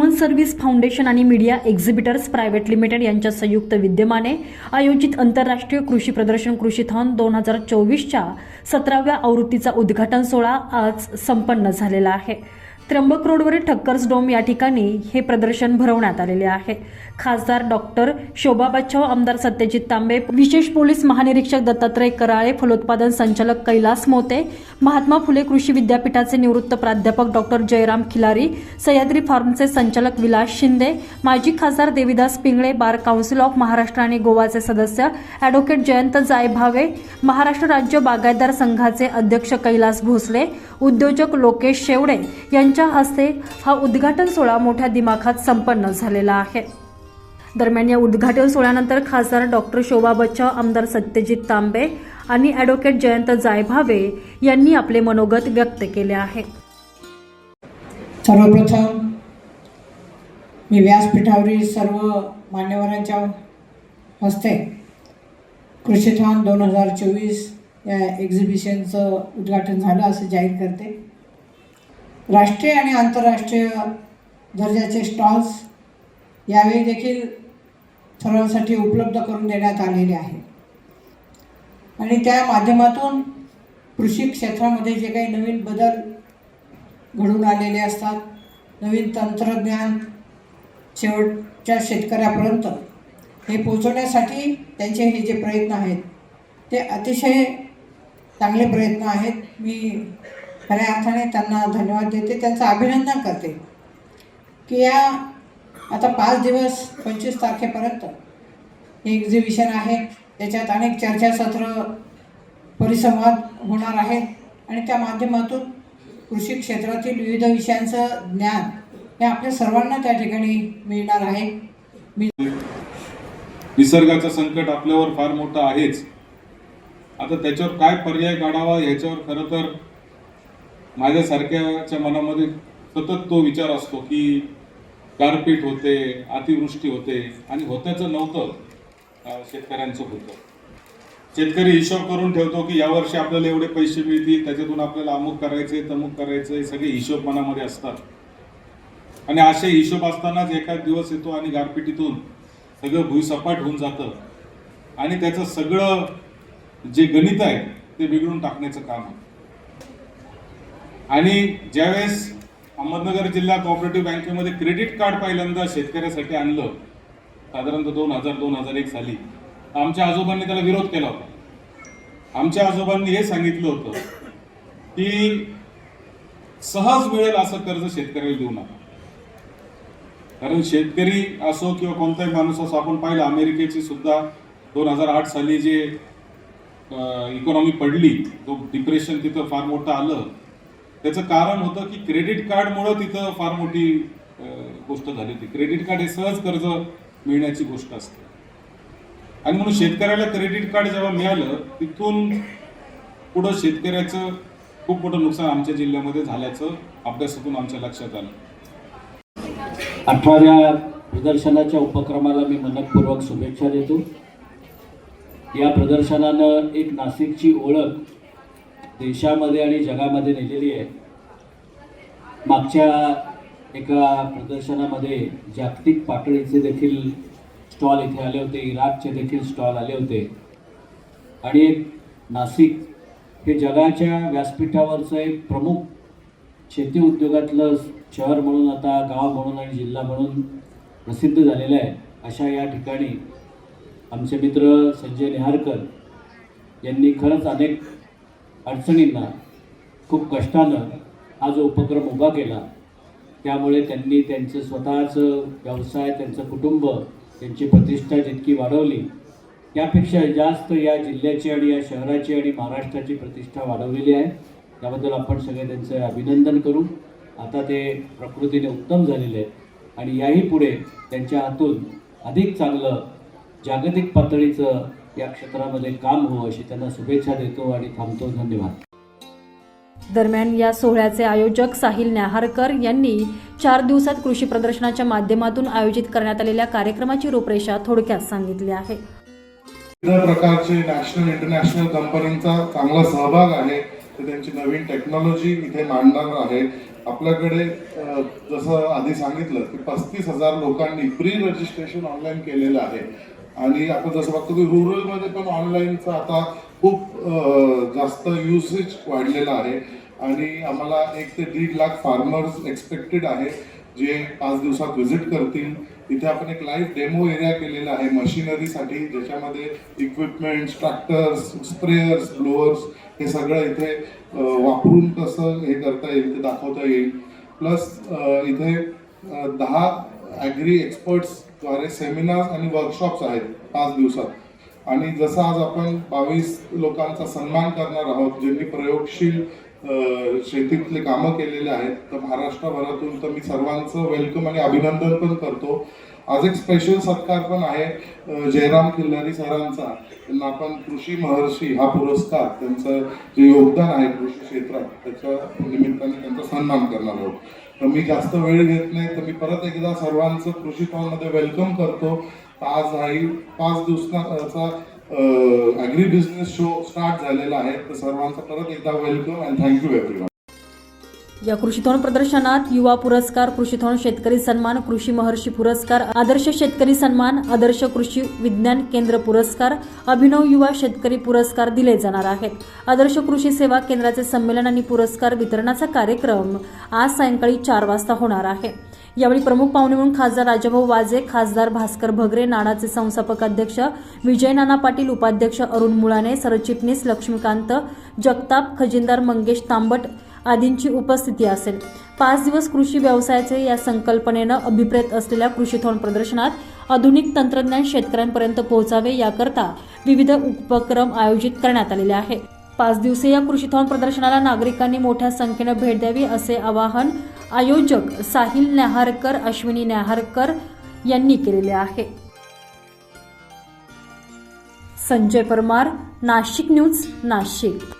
Human service foundation आणि media exhibitors private limited यांच्या संयुक्त विद्यमाने आयोजित आंतरराष्ट्रीय कृषी प्रदर्शन कृषीथॉन दोन हजार चोवीसच्या सतराव्या आवृत्तीचा उद्घाटन सोहळा आज संपन्न झालेला आहे. त्र्यंबक रोडवरील ठक्कर्स डोम या ठिकाणी हे प्रदर्शन भरवण्यात आलेले आहे. खासदार डॉक्टर शोभा बच्चाव आमदार सत्यजित तांबे विशेष पोलीस महानिरीक्षक दत्तात्रय कराळे फलोत्पादन संचालक कैलास मोते महात्मा फुले कृषी विद्यापीठाचे निवृत्त प्राध्यापक डॉक्टर जयराम खिलारी सह्याद्री फार्मचे संचालक विलास शिंदे माजी खासदार Devidas Pingale bar council of Maharashtra आणि गोवाचे सदस्य ॲडव्होकेट जयंत जायभावे महाराष्ट्र राज्य बागायतदार संघाचे अध्यक्ष कैलास भोसले उद्योजक लोकेश शेवडे यांच्या हस्ते हा उद्घाटन सोहळा मोठ्या दिमाखात संपन्न झालेला आहे. दरम्यान या उद्घाटन सोहळ्यानंतर खासदार डॉक्टर शोभा बच्चा आमदार सत्यजित तांबे आणि ॲडव्होकेट जयंत जायभावे यांनी आपले मनोगत व्यक्त केले आहे. सर्वप्रथम मी व्यासपीठावरील सर्व मान्यवरांच्या हस्ते कृषीथॉन दोन हजार चोवीस या एक्झिबिशनचं उद्घाटन झालं असं जाहीर करते. राष्ट्रीय आणि आंतरराष्ट्रीय दर्जाचे स्टॉल्स यावेळी देखील सर्वांसाठी उपलब्ध करून देण्यात आलेले आहे. आणि त्या माध्यमातून कृषी क्षेत्रामध्ये जे काही नवीन बदल घडून आलेले असतात नवीन तंत्रज्ञान शेवटच्या शेतकऱ्यापर्यंत हे पोचवण्यासाठी त्यांचे हे जे प्रयत्न आहेत ते अतिशय चांगले प्रयत्न आहेत. मी खऱ्या अर्थाने त्यांना धन्यवाद देते त्यांचं अभिनंदन करते. की या आता पाच दिवस पंचवीस तारखेपर्यंत हे एक्झिबिशन आहे त्याच्यात अनेक चर्चासत्र परिसंवाद होणार आहेत. आणि त्या माध्यमातून कृषी क्षेत्रातील विविध विषयांचं ज्ञान हे आपल्या सर्वांना त्या ठिकाणी मिळणार आहे. मी निसर्गाचं संकट आपल्यावर फार मोठं आहेच. आता त्याच्यावर काय पर्याय काढावा याच्यावर खरं तर माझ्यासारख्याच्या मनामध्ये सतत तो विचार असतो की गारपीट होते अतिवृष्टी होते आणि होत्याचं नव्हतं शेतकऱ्यांचं होतं. शेतकरी हिशोब करून ठेवतो की यावर्षी आपल्याला एवढे पैसे मिळतील त्याच्यातून आपल्याला अमुक करायचे तमुक करायचं हे सगळे हिशोब मनामध्ये असतात. आणि असे हिशोब असतानाच एखाद दिवस येतो आणि गारपिटीतून सगळं भुईसपाट होऊन जातं. आणि त्याचं सगळं जे गणित आहे ते बिघडून टाकण्याचं काम आहे. आणि ज्यावेळेस अहमदनगर जिल्हा कॉपरेटिव्ह बँकेमध्ये क्रेडिट कार्ड पहिल्यांदा शेतकऱ्यासाठी आणलं साधारणतः दोन हजार दोन हजार एक साली आमच्या आजोबांनी त्याला विरोध केला होता. आमच्या आजोबांनी हे सांगितलं होतं की सहज मिळेल असं कर्ज शेतकऱ्याला देऊ नका. कारण शेतकरी असो किंवा कोणताही माणूस असो आपण पाहिलं अमेरिकेची सुद्धा दोन हजार आठ साली जे इकॉनॉमी पडली तो डिप्रेशन तिथं फार मोठं आलं. त्याचं कारण होतं की क्रेडिट कार्डमुळं तिथं फार मोठी गोष्ट झाली होती. क्रेडिट कार्ड हे सहज कर्ज मिळण्याची गोष्ट असते. आणि म्हणून शेतकऱ्याला क्रेडिट कार्ड जेव्हा मिळालं तिथून पुढं शेतकऱ्याचं खूप मोठं नुकसान आमच्या जिल्ह्यामध्ये झाल्याचं अभ्यासातून आमच्या लक्षात आलं. अठराव्या प्रदर्शनाच्या उपक्रमाला मी मनपूर्वक शुभेच्छा देतो. या प्रदर्शनानं एक नाशिकची ओळख देशामध्ये आणि जगामध्ये नेलेली आहे. मागच्या एका प्रदर्शनामध्ये जागतिक पातळीचे देखील स्टॉल इथे आले होते इराकचे देखील स्टॉल आले होते. आणि एक नाशिक हे जगाच्या व्यासपीठावरचं एक प्रमुख शेती उद्योगातलं शहर म्हणून आता गाव म्हणून आणि जिल्हा म्हणून प्रसिद्ध झालेलं आहे. अशा या ठिकाणी आमचे मित्र संजय नेहारकर यांनी खरंच अनेक अडचणींना खूप कष्टानं हा जो उपक्रम उभा केला त्यामुळे त्यांनी त्यांचं स्वतःचं व्यवसाय त्यांचं कुटुंब त्यांची प्रतिष्ठा जितकी वाढवली त्यापेक्षा जास्त या जिल्ह्याची आणि या शहराची आणि महाराष्ट्राची प्रतिष्ठा वाढवलेली आहे. त्याबद्दल आपण सगळे त्यांचं अभिनंदन करू. आता ते प्रकृतीने उत्तम झालेले आहेत आणि याही पुढे त्यांच्या हातून अधिक चांगलं जागतिक पातळीचं या क्षेत्रामध्ये काम हो अशी त्यांना शुभेच्छा देतो आणि थांबतो. धन्यवाद. दरम्यान या सोहळ्याचे आयोजक साहिल न्याहारकर यांनी चार दिवसात कृषी प्रदर्शनाच्या माध्यमातून आयोजित करण्यात आलेल्या कार्यक्रमाची रूपरेषा थोडक्यात सांगितली आहे. विविध प्रकारचे नॅशनल इंटरनॅशनल कंपनींचा चांगला सहभाग आहे. ते त्यांची नवीन टेक्नॉलॉजी इथे मांडणार आहे. आपल्याकडे जसं आधी सांगितलं की पस्तीस हजार लोकांनी प्री रजिस्ट्रेशन ऑनलाईन केलेलं आहे. आणि आपण जसं बघतो की रुरलमध्ये पण ऑनलाईनचा आता खूप जास्त युसेज वाढलेला आहे. आणि आम्हाला एक ते दीड लाख फार्मर्स एक्सपेक्टेड आहे जे पाच दिवसात व्हिजिट करतील. इथे आपण एक लाईव्ह डेमो एरिया केलेला आहे मशिनरीसाठी ज्याच्यामध्ये इक्विपमेंट्स ट्रॅक्टर्स स्प्रेयर्स ब्लोअर्स हे सगळं इथे वापरून कसं हे करता येईल ते दाखवता येईल. प्लस इथे दहा ॲग्री एक्सपर्ट्सद्वारे सेमिनार्स आणि वर्कशॉप्स आहेत पाच दिवसात. आणि जसं आज आपण बावीस लोकांचा सन्मान करणार आहोत ज्यांनी प्रयोगशील शेतीतले कामं केलेले आहेत तर महाराष्ट्रभरातून तर मी सर्वांचं वेलकम आणि अभिनंदन पण करतो. आज एक स्पेशल सत्कार पण आहे जयराम खिल्लारी सरांचा. त्यांना आपण कृषी महर्षी हा पुरस्कार त्यांचं जे योगदान आहे कृषी क्षेत्रात त्याच्या निमित्ताने त्यांचा सन्मान करणार आहोत. मी जास्त वेळ घेत नाही तर मी परत एकदा सर्वांचं कृषी मध्ये वेलकम करतो. आज आई पाच दिवसाचा ॲग्री बिझनेस शो स्टार्ट झालेला आहे. तर सर्वांचं परत एकदा वेलकम अँड थँक्यू एव्हरीवन या कृषीथॉन प्रदर्शनात युवा पुरस्कार कृषीथॉन शेतकरी सन्मान कृषी महर्षी पुरस्कार आदर्श शेतकरी सन्मान आदर्श कृषी विज्ञान केंद्र पुरस्कार अभिनव युवा शेतकरी पुरस्कार दिले जाणार आहेत. आदर्श कृषी सेवा केंद्राचे संमेलन आणि पुरस्कार वितरणाचा कार्यक्रम आज सायंकाळी चार वाजता होणार आहे. यावेळी प्रमुख पाहुणे म्हणून खासदार राजाभाऊ वाजे खासदार भास्कर भगरे नाडाचे संस्थापक अध्यक्ष विजय नाना पाटील उपाध्यक्ष अरुण मुळाने सरचिटणीस लक्ष्मीकांत जगताप खजिनदार मंगेश तांबट आदींची उपस्थिती असेल. पाच दिवस कृषी व्यवसायाचे या संकल्पनेनं अभिप्रेत असलेल्या कृषीथॉन प्रदर्शनात आधुनिक तंत्रज्ञान शेतकऱ्यांपर्यंत पोहोचावे याकरता विविध उपक्रम आयोजित करण्यात आलेले आहे. पाच दिवसीय या कृषीथॉन प्रदर्शनाला नागरिकांनी मोठ्या संख्येनं भेट द्यावी असे आवाहन आयोजक साहिल न्याहारकर अश्विनी न्याहारकर यांनी केलेले आहे. संजय परमार नाशिक न्यूज नाशिक.